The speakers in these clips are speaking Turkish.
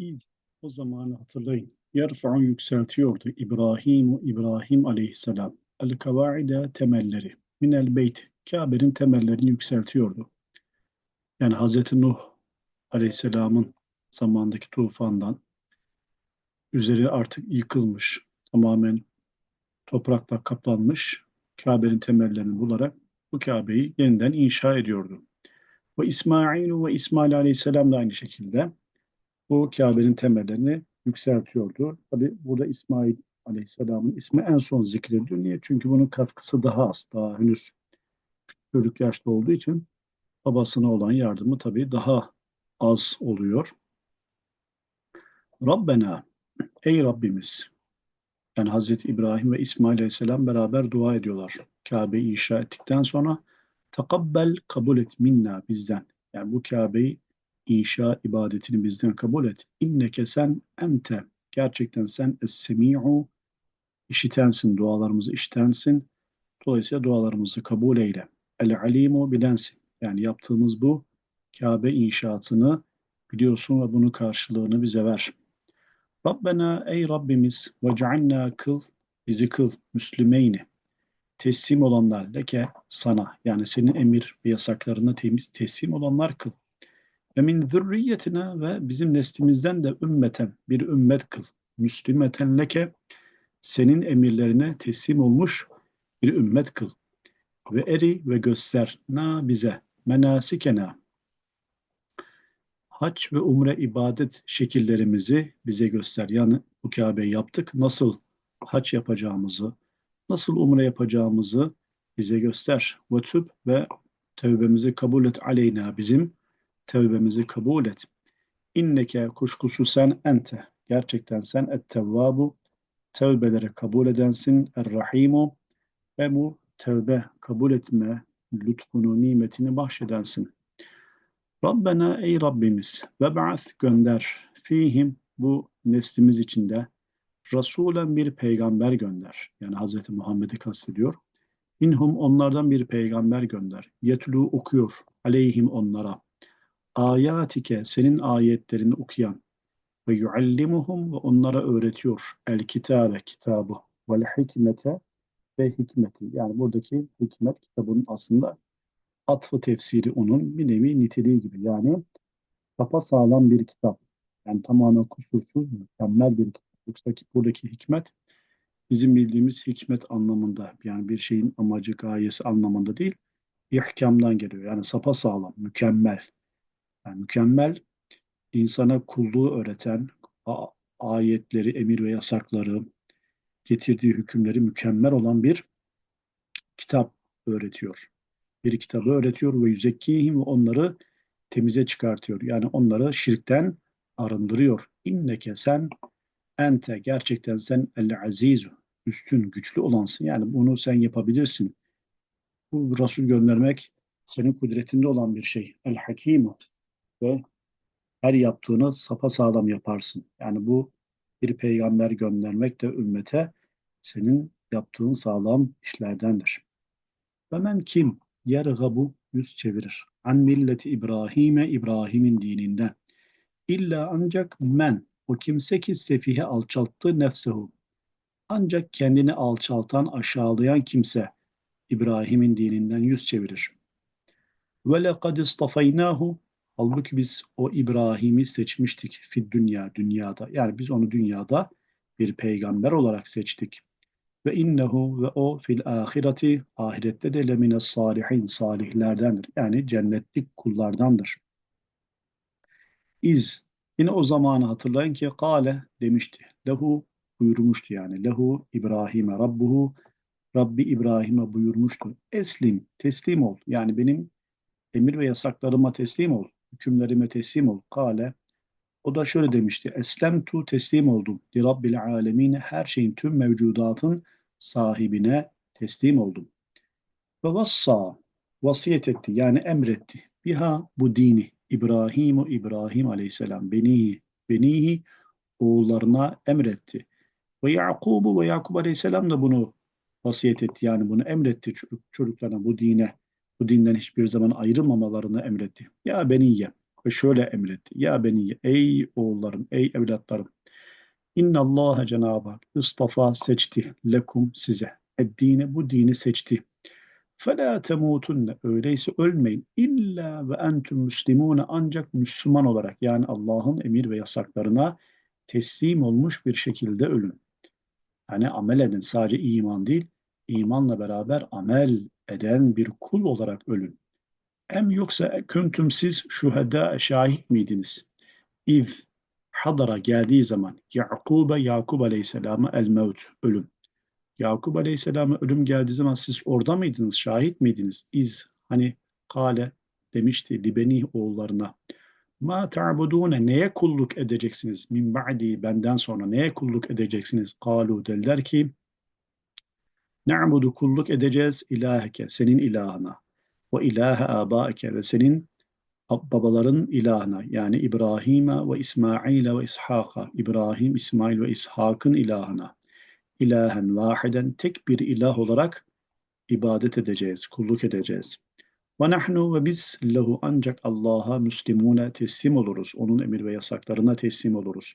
İd o zamanı hatırlayın. Yerfa'u yükseltiyordu İbrahim İbrahim aleyhisselam. El kavaide temelleri. Minel beyt. Kabe'nin temellerini yükseltiyordu. Yani Hazreti Nuh aleyhisselamın zamandaki tufandan üzeri artık yıkılmış, tamamen toprakla kaplanmış Kabe'nin temellerini bularak bu Kabe'yi yeniden inşa ediyordu. Ve İsmail ve İsmail aleyhisselam da aynı şekilde bu Kabe'nin temellerini yükseltiyordu. Tabi burada İsmail Aleyhisselam'ın ismi en son zikrediliyor. Niye? Çünkü bunun katkısı daha az. Daha henüz çocuk yaşta olduğu için babasına olan yardımı tabi daha az oluyor. Rabbena ey Rabbimiz yani Hazreti İbrahim ve İsmail Aleyhisselam beraber dua ediyorlar. Kabe'yi inşa ettikten sonra takabbel kabul et minna bizden. Yani bu Kabe'yi inşa ibadetini bizden kabul et. İnneke sen ente. Gerçekten sen es-semi'u işitensin, dualarımızı işitensin. Dolayısıyla dualarımızı kabul eyle. El-alimu bilensin. Yani yaptığımız bu Kabe inşaatını biliyorsun ve bunun karşılığını bize ver. Rabbena ey Rabbimiz ve cealna kıl, bizi kıl, müslümeyni. Teslim olanlar leke sana yani senin emir ve yasaklarına temiz teslim olanlar kıl. Ve min ve bizim neslimizden de ümmeten bir ümmet kıl. Müslümeten leke senin emirlerine teslim olmuş bir ümmet kıl. Ve eri ve göster na bize menasikena hac ve umre ibadet şekillerimizi bize göster. Yani bu Kabe'yi yaptık. Nasıl hac yapacağımızı, nasıl umre yapacağımızı bize göster. Ve tüb ve tövbemizi kabul et aleyna bizim tevbemizi kabul et. İnneke kuşkusu sen ente. Gerçekten sen et-tevvabu. Tevbeleri kabul edensin. Er-rahimu. Ve bu tevbe kabul etme lütfunu, nimetini bahşedensin. Rabbena ey Rabbimiz ve ba'ath gönder fihim bu neslimiz içinde Rasulen bir peygamber gönder. Yani Hz. Muhammed'i kastediyor. İnhum onlardan bir peygamber gönder. Yetlu okuyor aleyhim onlara ayatike senin ayetlerini okuyan ve yuallimuhum ve onlara öğretiyor el kitabe kitabı vel hikmete ve hikmeti. Yani buradaki hikmet kitabının aslında atfı tefsiri onun bir nevi niteliği gibi. Yani sapa sağlam bir kitap. Yani tamamen kusursuz, mükemmel bir kitap. Yoksa buradaki hikmet bizim bildiğimiz hikmet anlamında yani bir şeyin amacı, gayesi anlamında değil, ihkamdan geliyor. Yani sapa sağlam, mükemmel, yani mükemmel insana kulluğu öğreten ayetleri, emir ve yasakları, getirdiği hükümleri mükemmel olan bir kitap öğretiyor. Bir kitabı öğretiyor ve yüzekkihim ve onları temize çıkartıyor. Yani onları şirkten arındırıyor. İnneke sen ente gerçekten sen el azizu üstün güçlü olansın. Yani bunu sen yapabilirsin. Bu Resul göndermek senin kudretinde olan bir şey. El hakimu ve her yaptığını sapa sağlam yaparsın. Yani bu bir peygamber göndermek de ümmete senin yaptığın sağlam işlerdendir. Ve men kim yergabu yüz çevirir. An milleti İbrahim'e İbrahim'in dininden. İlla ancak men o kimse ki sefihe alçalttı nefsehu. Ancak kendini alçaltan, aşağılayan kimse İbrahim'in dininden yüz çevirir. Ve lekad istafaynahu Halbuki biz o İbrahim'i seçmiştik fi dünya, dünyada. Yani biz onu dünyada bir peygamber olarak seçtik. Ve innehu ve o fil ahireti ahirette de lemine salihin salihlerdendir. Yani cennetlik kullardandır. İz yine o zamanı hatırlayın ki kale demişti. Lehu buyurmuştu yani. Lehu İbrahim'e Rabbuhu Rabbi İbrahim'e buyurmuştu. Eslim, teslim ol. Yani benim emir ve yasaklarıma teslim ol hükümlerime teslim ol. Kale o da şöyle demişti. Eslem tu teslim oldum. Li Rabbil alemin her şeyin tüm mevcudatın sahibine teslim oldum. Ve vassa vasiyet etti yani emretti. Biha bu dini İbrahimu İbrahim aleyhisselam benihi benihi oğullarına emretti. Ve Yakubu ve Yakub aleyhisselam da bunu vasiyet etti yani bunu emretti çocuk, çocuklarına bu dine bu dinden hiçbir zaman ayrılmamalarını emretti. Ya beniye ve şöyle emretti. Ya beni ey oğullarım, ey evlatlarım. İnna Allah Cenab-ı Hak istafa seçti lekum size. Eddine bu dini seçti. فَلَا تَمُوتُنَّ Öyleyse ölmeyin. İlla ve entüm müslimune ancak Müslüman olarak yani Allah'ın emir ve yasaklarına teslim olmuş bir şekilde ölün. Yani amel edin. Sadece iman değil, imanla beraber amel eden bir kul olarak ölün. Em yoksa küntüm siz şuhada şahit miydiniz? İz hadara geldiği zaman Yakub'a Yakub Aleyhisselam'a el mevt ölüm. Yakub Aleyhisselam'a ölüm geldiği zaman siz orada mıydınız? Şahit miydiniz? İz hani kale demişti libeni oğullarına. Ma ta'budune neye kulluk edeceksiniz? Min ba'di benden sonra neye kulluk edeceksiniz? Kalu dediler ki Na'budu kulluk edeceğiz ilaheke senin ilahına ve ilahe abaike ve senin babaların ilahına yani İbrahim'e ve İsmail'e ve İshak'a İbrahim, İsmail ve İshak'ın ilahına ilahen vahiden tek bir ilah olarak ibadet edeceğiz, kulluk edeceğiz. Ve nahnu ve biz lehu ancak Allah'a müslimune teslim oluruz. Onun emir ve yasaklarına teslim oluruz.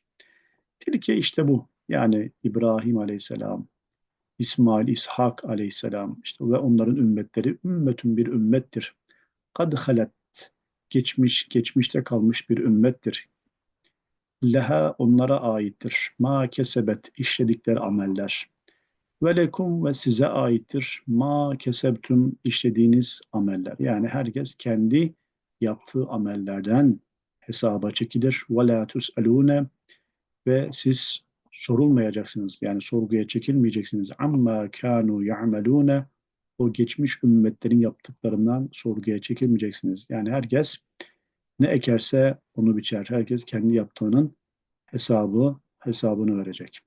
Tilke işte bu. Yani İbrahim aleyhisselam, İsmail, İshak aleyhisselam işte ve onların ümmetleri ümmetün bir ümmettir. Kad halet geçmiş, geçmişte kalmış bir ümmettir. Leha onlara aittir. Ma kesebet işledikleri ameller. Ve lekum ve size aittir. Ma kesebtüm işlediğiniz ameller. Yani herkes kendi yaptığı amellerden hesaba çekilir. Ve la tus'alune ve siz sorulmayacaksınız. Yani sorguya çekilmeyeceksiniz. Amma kanu ya'melune o geçmiş ümmetlerin yaptıklarından sorguya çekilmeyeceksiniz. Yani herkes ne ekerse onu biçer. Herkes kendi yaptığının hesabı hesabını verecek.